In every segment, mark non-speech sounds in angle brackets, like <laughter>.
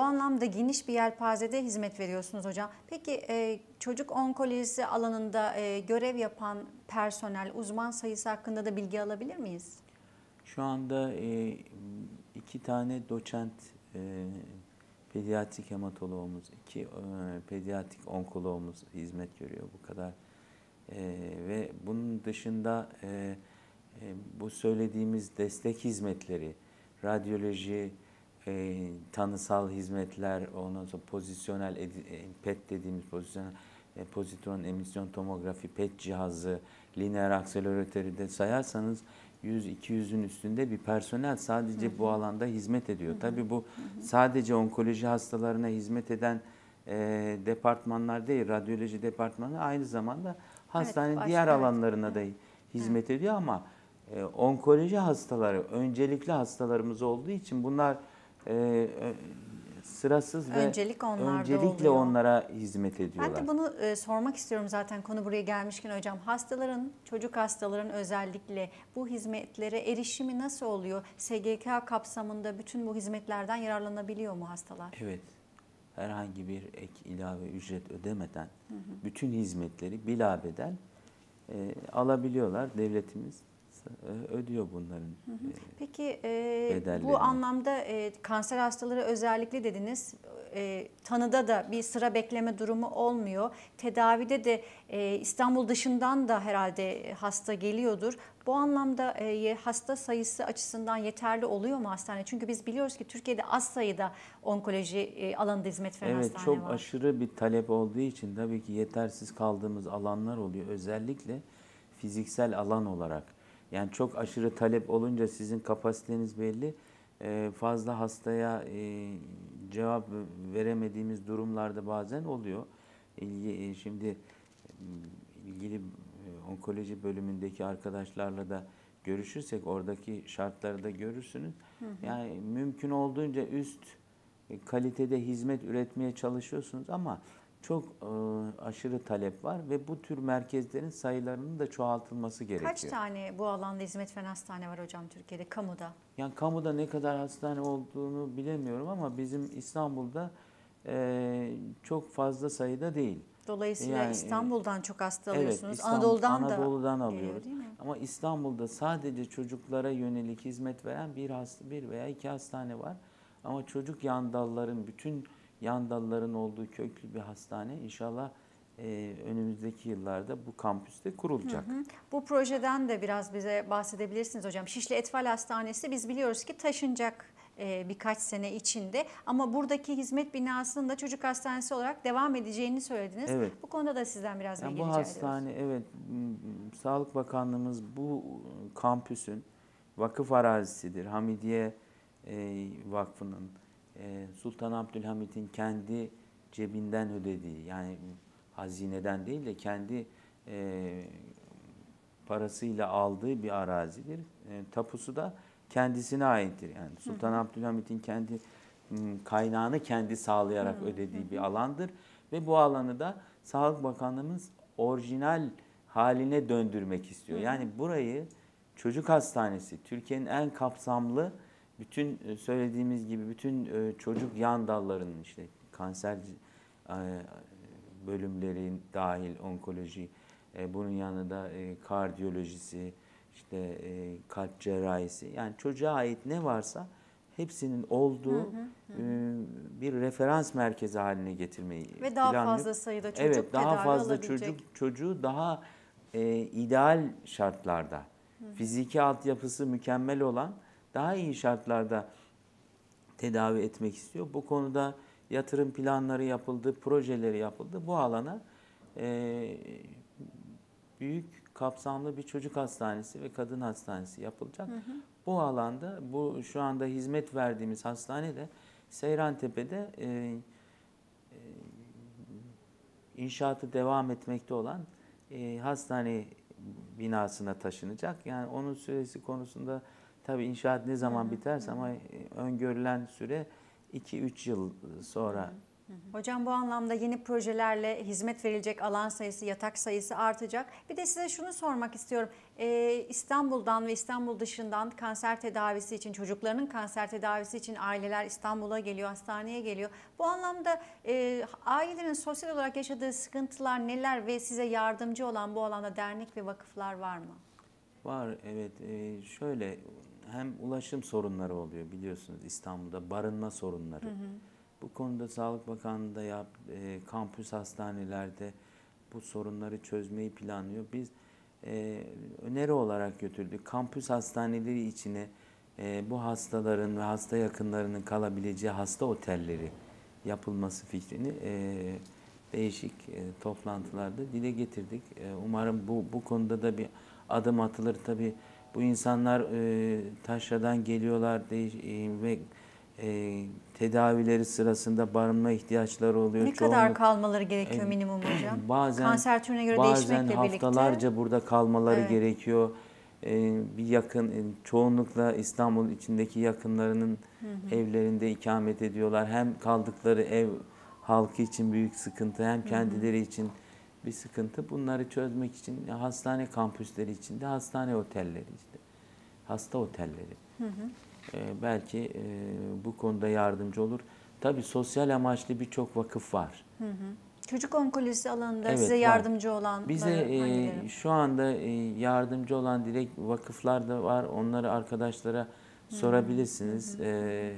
anlamda geniş bir yelpazede hizmet veriyorsunuz hocam. Peki e, çocuk onkolojisi alanında e, görev yapan personel, uzman sayısı hakkında da bilgi alabilir miyiz? Şu anda e, iki tane doçent pediatrik hematoloğumuz, iki pediatrik onkoloğumuz hizmet görüyor bu kadar. Ve bunun dışında bu söylediğimiz destek hizmetleri, radyoloji, e, tanısal hizmetler, ondan sonra pozisyonel e, PET dediğimiz pozisyonel e, pozitron emisyon tomografi, PET cihazı, lineer akseleratöre de sayarsanız 100-200'ün üstünde bir personel sadece bu alanda hizmet ediyor. Tabii bu sadece onkoloji hastalarına hizmet eden e, departmanlar değil, radyoloji departmanı aynı zamanda hastanenin başka, diğer evet. alanlarına da hizmet ediyor ama e, onkoloji hastaları öncelikli hastalarımız olduğu için bunlar e, ö- sırasız ve Öncelik onlarda öncelikle oluyor. onlara hizmet ediyorlar. Ben de bunu e, sormak istiyorum zaten konu buraya gelmişken hocam. Hastaların, çocuk hastaların özellikle bu hizmetlere erişimi nasıl oluyor? SGK kapsamında bütün bu hizmetlerden yararlanabiliyor mu hastalar? Evet. Herhangi bir ek ilave ücret ödemeden bütün hizmetleri bilabeden e, alabiliyorlar. Devletimiz e, ödüyor bunların. e, Peki e, bu anlamda e, kanser hastaları özellikle dediniz. E, tanıda da bir sıra bekleme durumu olmuyor. Tedavide de e, İstanbul dışından da herhalde hasta geliyordur. Bu anlamda e, hasta sayısı açısından yeterli oluyor mu hastane? Çünkü biz biliyoruz ki Türkiye'de az sayıda onkoloji e, alanında hizmet veren Evet hastane çok var. aşırı bir talep olduğu için tabii ki yetersiz kaldığımız alanlar oluyor. Özellikle fiziksel alan olarak. Yani çok aşırı talep olunca sizin kapasiteniz belli. Ee, Fazla hastaya e, cevap veremediğimiz durumlarda bazen oluyor. İlgi, e, şimdi e, ilgili onkoloji bölümündeki arkadaşlarla da görüşürsek oradaki şartları da görürsünüz. Yani mümkün olduğunca üst kalitede hizmet üretmeye çalışıyorsunuz ama çok e, aşırı talep var ve bu tür merkezlerin sayılarının da çoğaltılması gerekiyor. Kaç tane bu alanda hizmet veren hastane var hocam Türkiye'de, kamuda? Yani kamuda ne kadar hastane olduğunu bilemiyorum ama bizim İstanbul'da e, çok fazla sayıda değil. Dolayısıyla Yani, e, İstanbul'dan çok hasta Evet, alıyorsunuz. İstanbul- Anadolu'dan, Anadolu'dan da alıyoruz. değil mi? Ama İstanbul'da sadece çocuklara yönelik hizmet veren bir hasta, bir veya iki hastane var. Ama çocuk yan dalların, bütün yan dalların olduğu köklü bir hastane inşallah e, önümüzdeki yıllarda bu kampüste kurulacak. Hı. Bu projeden de biraz bize bahsedebilirsiniz hocam. Şişli Etfal Hastanesi biz biliyoruz ki taşınacak e, birkaç sene içinde ama buradaki hizmet binasının da çocuk hastanesi olarak devam edeceğini söylediniz. Evet. Bu konuda da sizden biraz Yani bilgi bu rica ediyoruz. hastane evet Sağlık Bakanlığımız bu kampüsün vakıf arazisidir. Hamidiye e, Vakfı'nın e, Sultan Abdülhamit'in kendi cebinden ödediği yani hazineden değil de kendi e, parasıyla aldığı bir arazidir. E, tapusu da kendisine aittir. Yani Sultan Abdülhamit'in kendi kaynağını kendi sağlayarak ödediği bir alandır ve bu alanı da Sağlık Bakanlığımız orijinal haline döndürmek istiyor. Yani burayı çocuk hastanesi, Türkiye'nin en kapsamlı bütün e, söylediğimiz gibi bütün e, çocuk yan dallarının işte kanser e, bölümlerin dahil onkoloji, bunun yanında kardiyolojisi, işte kalp cerrahisi yani çocuğa ait ne varsa hepsinin olduğu e, bir referans merkezi haline getirmeyi Ve daha planlıyor. fazla sayıda çocuk Evet, daha fazla alabilecek. çocuk çocuğu daha e, ideal şartlarda, fiziki altyapısı mükemmel olan daha iyi şartlarda tedavi etmek istiyor. Bu konuda yatırım planları yapıldı, projeleri yapıldı. Bu alana e, büyük kapsamlı bir çocuk hastanesi ve kadın hastanesi yapılacak. Bu alanda bu şu anda hizmet verdiğimiz hastane de Seyrantepe'de e, e, inşaatı devam etmekte olan e, hastane binasına taşınacak. Yani onun süresi konusunda tabii inşaat ne zaman biterse ama e, öngörülen süre 2-3 yıl sonra Hocam bu anlamda yeni projelerle hizmet verilecek alan sayısı, yatak sayısı artacak. Bir de size şunu sormak istiyorum. Ee, İstanbul'dan ve İstanbul dışından kanser tedavisi için, çocuklarının kanser tedavisi için aileler İstanbul'a geliyor, hastaneye geliyor. Bu anlamda e, ailelerin sosyal olarak yaşadığı sıkıntılar neler ve size yardımcı olan bu alanda dernek ve vakıflar var mı? Var evet Ee, şöyle hem ulaşım sorunları oluyor biliyorsunuz İstanbul'da barınma sorunları. Bu konuda Sağlık Bakanlığı da yap, e, kampüs hastanelerde bu sorunları çözmeyi planlıyor. Biz e, öneri olarak götürdük. Kampüs hastaneleri içine e, bu hastaların ve hasta yakınlarının kalabileceği hasta otelleri yapılması fikrini e, değişik e, toplantılarda dile getirdik. E, umarım bu bu konuda da bir adım atılır. Tabii bu insanlar e, taşradan geliyorlar değiş, e, ve e, tedavileri sırasında barınma ihtiyaçları oluyor. Ne kadar Çoğunluk- kalmaları gerekiyor E, minimum hocam? <clears throat> Bazen Kanser türüne göre bazen değişmekle birlikte. haftalarca burada kalmaları Evet. gerekiyor. Ee, bir yakın e, çoğunlukla İstanbul içindeki yakınlarının evlerinde ikamet ediyorlar. Hem kaldıkları ev halkı için büyük sıkıntı hem kendileri için bir sıkıntı. Bunları çözmek için hastane kampüsleri içinde hastane otelleri işte. Hasta otelleri. Ee, belki e, bu konuda yardımcı olur. Tabii sosyal amaçlı birçok vakıf var. Çocuk onkolojisi alanında Evet, size var. yardımcı olan Bize e, şu anda e, yardımcı olan direkt vakıflar da var. Onları arkadaşlara sorabilirsiniz. E,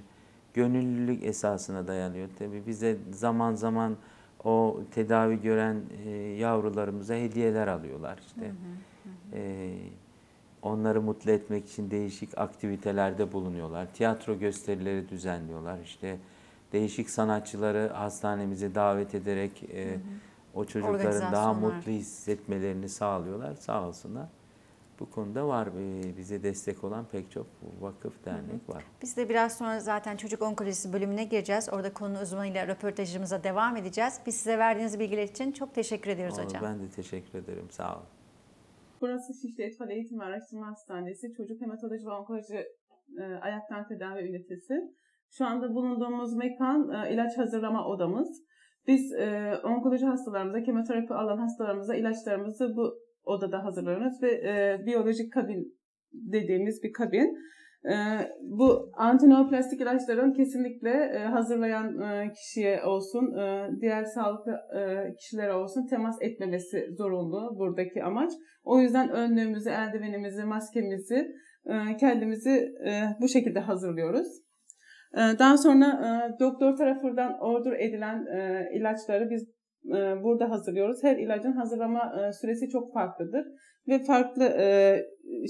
gönüllülük esasına dayanıyor. Tabii bize zaman zaman o tedavi gören e, yavrularımıza hediyeler alıyorlar işte. E, onları mutlu etmek için değişik aktivitelerde bulunuyorlar. Tiyatro gösterileri düzenliyorlar. İşte değişik sanatçıları hastanemize davet ederek e, o çocukların daha mutlu hissetmelerini sağlıyorlar. Sağ olsunlar. Bu konuda var e, bize destek olan pek çok vakıf, dernek var. Biz de biraz sonra zaten çocuk onkolojisi bölümüne gireceğiz. Orada konu uzmanıyla röportajımıza devam edeceğiz. Biz size verdiğiniz bilgiler için çok teşekkür ediyoruz Olur, hocam. Ben de teşekkür ederim. Sağ olun. Burası Şişli Etfal Eğitim ve Araştırma Hastanesi Çocuk Hematoloji ve Onkoloji e, Ayaktan Tedavi Ünitesi. Şu anda bulunduğumuz mekan e, ilaç hazırlama odamız. Biz e, onkoloji hastalarımıza, kemoterapi alan hastalarımıza ilaçlarımızı bu odada hazırlıyoruz ve e, biyolojik kabin dediğimiz bir kabin. E, bu antineoplastik ilaçların kesinlikle e, hazırlayan e, kişiye olsun, e, diğer sağlıklı e, kişilere olsun temas etmemesi zorunlu buradaki amaç. O yüzden önlüğümüzü, eldivenimizi, maskemizi e, kendimizi e, bu şekilde hazırlıyoruz. E, Daha sonra e, doktor tarafından order edilen e, ilaçları biz burada hazırlıyoruz. Her ilacın hazırlama e, süresi çok farklıdır ve farklı e,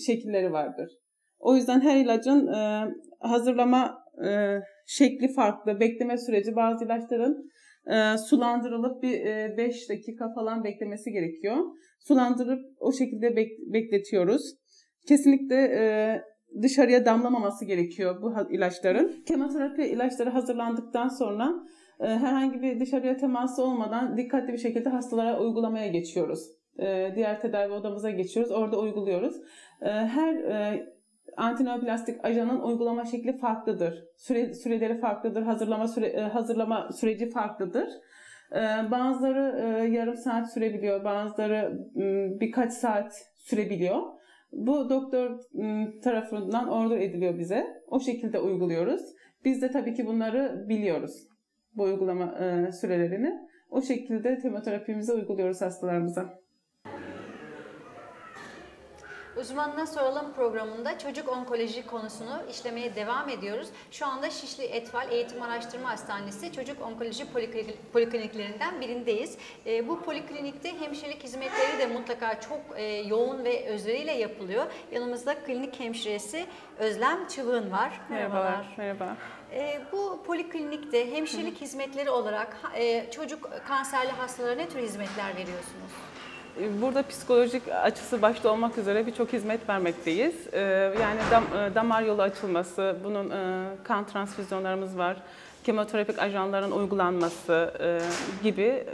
şekilleri vardır. O yüzden her ilacın e, hazırlama e, şekli farklı, bekleme süreci bazı ilaçların e, sulandırılıp bir 5 dakika falan beklemesi gerekiyor. Sulandırıp o şekilde bek- bekletiyoruz. Kesinlikle e, dışarıya damlamaması gerekiyor bu ilaçların. Kemoterapi ilaçları hazırlandıktan sonra e, herhangi bir dışarıya teması olmadan dikkatli bir şekilde hastalara uygulamaya geçiyoruz. E, diğer tedavi odamıza geçiyoruz. Orada uyguluyoruz. E, her e, antineoplastik ajanın uygulama şekli farklıdır. Süre, süreleri farklıdır. Hazırlama süre, e, hazırlama süreci farklıdır. Bazıları e, yarım saat sürebiliyor. Bazıları birkaç saat sürebiliyor. Bu doktor tarafından order ediliyor bize. O şekilde uyguluyoruz. Biz de tabii ki bunları biliyoruz. Bu uygulama e, sürelerini. O şekilde kemoterapimizi uyguluyoruz hastalarımıza. Uzmanına soralım programında çocuk onkoloji konusunu işlemeye devam ediyoruz. Şu anda Şişli Etfal Eğitim Araştırma Hastanesi Çocuk Onkoloji Poliklinik- Polikliniklerinden birindeyiz. E, bu poliklinikte hemşirelik hizmetleri de mutlaka çok e, yoğun ve özveriyle yapılıyor. Yanımızda klinik hemşiresi Özlem Çıvığın var. Merhaba. E, bu poliklinikte hemşirelik hizmetleri olarak e, çocuk kanserli hastalara ne tür hizmetler veriyorsunuz? Burada psikolojik açısı başta olmak üzere birçok hizmet vermekteyiz. Ee, Yani dam- e, damar yolu açılması, bunun e, kan transfüzyonlarımız var. kemoterapik ajanların uygulanması e, gibi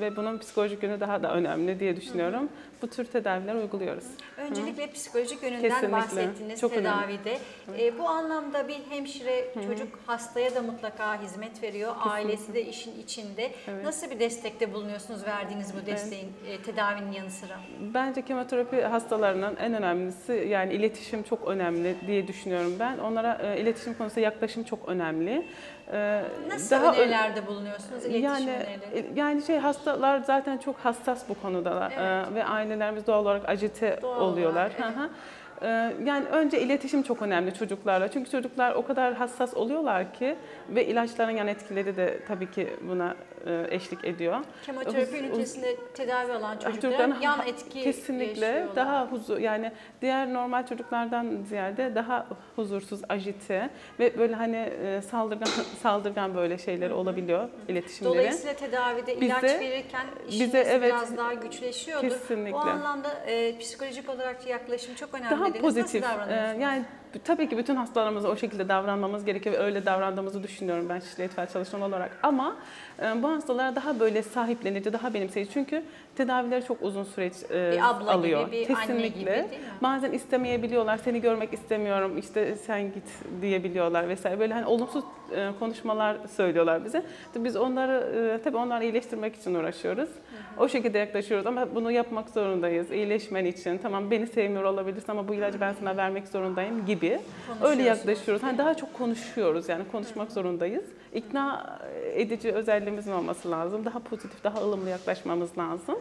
ve bunun psikolojik yönü daha da önemli diye düşünüyorum. Bu tür tedaviler uyguluyoruz. Öncelikle psikolojik yönünden Kesinlikle. bahsettiniz Çok önemli. tedavide. E, bu anlamda bir hemşire çocuk hastaya da mutlaka hizmet veriyor. Ailesi de işin içinde. Evet. Nasıl bir destekte bulunuyorsunuz verdiğiniz bu desteğin e, tedavinin yanı sıra? Bence kemoterapi hastalarının en önemlisi yani iletişim çok önemli diye düşünüyorum ben. Onlara e, iletişim konusunda yaklaşım çok önemli. E, Nasıl ö- önerilerde bulunuyorsunuz? İletişim yani önerileri. yani şey hastalar zaten çok hassas bu konuda Evet. Ee, ve ailelerimiz doğal olarak acite Doğal oluyorlar. olarak. Ee, Yani önce iletişim çok önemli çocuklarla. Çünkü çocuklar o kadar hassas oluyorlar ki ve ilaçların yan etkileri de tabii ki buna e, eşlik ediyor. Kemoterapi ünitesinde tedavi alan çocukların Çocukların yan etki Kesinlikle yaşıyorlar. daha huzur yani diğer normal çocuklardan ziyade daha huzursuz, ajite ve böyle hani e, saldırgan <laughs> saldırgan böyle şeyler olabiliyor iletişimleri. Dolayısıyla tedavide ilaç Bize- verirken işiniz bize evet, biraz daha güçleşiyordur. kesinlikle. Bu anlamda e, psikolojik olarak yaklaşım çok önemli daha dediniz. pozitif. Nasıl Ee, davranıyorsunuz? yani tabii ki bütün hastalarımıza o şekilde davranmamız gerekiyor ve öyle davrandığımızı düşünüyorum ben şişli etfal çalışan olarak. Ama e, bu hastalara daha böyle sahiplenici, daha benimseyici. Çünkü tedavileri çok uzun süreç e, Bir abla gibi, alıyor. bir anne Kesinlikle. gibi değil mi? Bazen istemeyebiliyorlar. Seni görmek istemiyorum. işte sen git diyebiliyorlar vesaire. Böyle hani olumsuz e, konuşmalar söylüyorlar bize. Biz onları e, tabii onları iyileştirmek için uğraşıyoruz. O şekilde yaklaşıyoruz ama bunu yapmak zorundayız. İyileşmen için. Tamam beni sevmiyor olabilirsin ama bu ilacı ben sana vermek zorundayım gibi. Öyle yaklaşıyoruz. Hani daha çok konuşuyoruz yani konuşmak zorundayız. İkna edici özelliğimizin olması lazım. Daha pozitif, daha ılımlı yaklaşmamız lazım.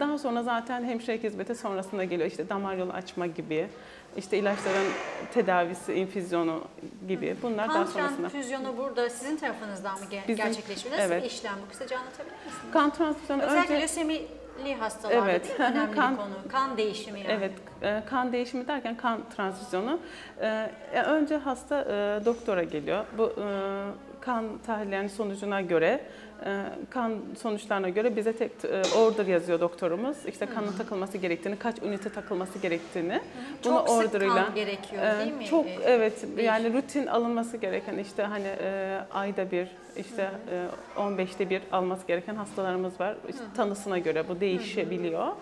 Daha sonra zaten hemşire hizmeti sonrasında geliyor. İşte damar yolu açma gibi, işte ilaçların tedavisi, infüzyonu gibi. Bunlar daha Kan sonrasında. transfüzyonu burada sizin tarafınızdan mı Bizim- gerçekleşiyor? Nasıl evet. bir işlem bu? Kısaca anlatabilir misiniz? Kan transfüzyonu Özellikle önce... lösemili hastalarda Evet. değil mi? önemli Kan- bir konu. Kan değişimi yani. Evet, kan değişimi derken kan transfüzyonu. E, e, önce hasta e, doktora geliyor. Bu e, kan tahlillerinin sonucuna göre, kan sonuçlarına göre bize tek order yazıyor doktorumuz. İşte kanın takılması gerektiğini, kaç ünite takılması gerektiğini. Çok sık order'ıyla- kan gerekiyor değil mi? Çok Ee, evet bir- yani rutin alınması gereken işte hani e, ayda bir işte e, 15'te bir alması gereken hastalarımız var. İşte tanısına göre bu değişebiliyor. E,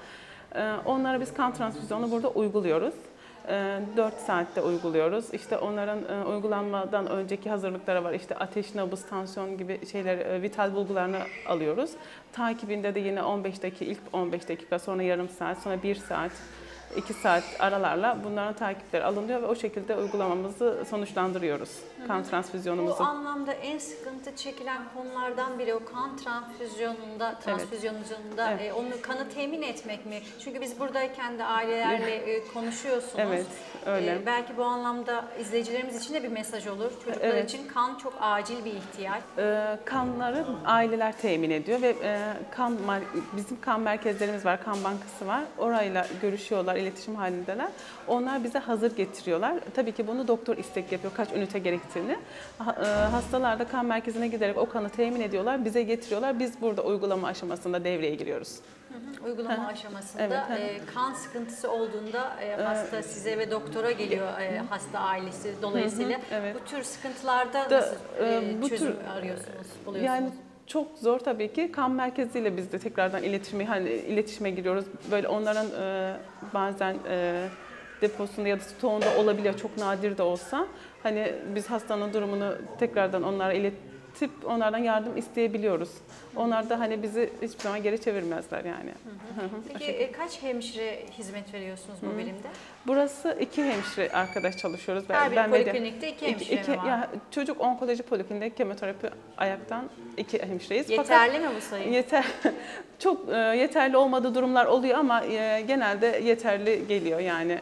onlara biz kan transfüzyonu burada uyguluyoruz. E, 4 saatte uyguluyoruz. İşte onların e, uygulanmadan önceki hazırlıkları var. İşte ateş, nabız, tansiyon gibi şeyler, e, vital bulgularını alıyoruz. Takibinde de yine 15 dakika, ilk 15 dakika, sonra yarım saat, sonra 1 saat, 2 saat aralarla bunların takipleri alınıyor ve o şekilde uygulamamızı sonuçlandırıyoruz. Kan Bu transfüzyonumuzu. anlamda en sıkıntı çekilen konulardan biri o kan transfüzyonunda, transfüzyonunda Evet. e, onu kanı temin etmek mi? Çünkü biz buradayken de ailelerle e, konuşuyorsunuz. Evet, öyle. E, belki bu anlamda izleyicilerimiz için de bir mesaj olur. Çocuklar Evet. için kan çok acil bir ihtiyaç. E, kanları aileler temin ediyor ve e, kan bizim kan merkezlerimiz var, kan bankası var. Orayla görüşüyorlar, iletişim halindeler. Onlar bize hazır getiriyorlar. Tabii ki bunu doktor istek yapıyor, kaç ünite gerektiğini. Ha- e, hastalar da kan merkezine giderek o kanı temin ediyorlar, bize getiriyorlar. Biz burada uygulama aşamasında devreye giriyoruz. Uygulama aşamasında Evet, hı. e, kan sıkıntısı olduğunda e, hasta size ve doktora geliyor e, hasta ailesi dolayısıyla. evet. Bu tür sıkıntılarda Da- nasıl e, e, bu çözüm tür- arıyorsunuz, buluyorsunuz? Yani çok zor tabii ki. Kan merkeziyle biz de tekrardan iletişime hani iletişime giriyoruz. Böyle onların e, bazen e, deposunda ya da stoğunda olabiliyor çok nadir de olsa. Hani biz hastanın durumunu tekrardan onlara iletip onlardan yardım isteyebiliyoruz. Onlar da hani bizi hiçbir zaman geri çevirmezler yani. Hı hı, o Peki e, kaç hemşire hizmet veriyorsunuz bu birimde? Burası iki hemşire arkadaş çalışıyoruz. Her bir ve- poliklinikte iki hemşire iki- mi var? ya, çocuk onkoloji polikliniğinde kemoterapi ayaktan iki hemşireyiz. Fakat- Yeterli mi bu sayı? Yeter, <laughs> çok e, yeterli olmadığı durumlar oluyor ama e, genelde yeterli geliyor yani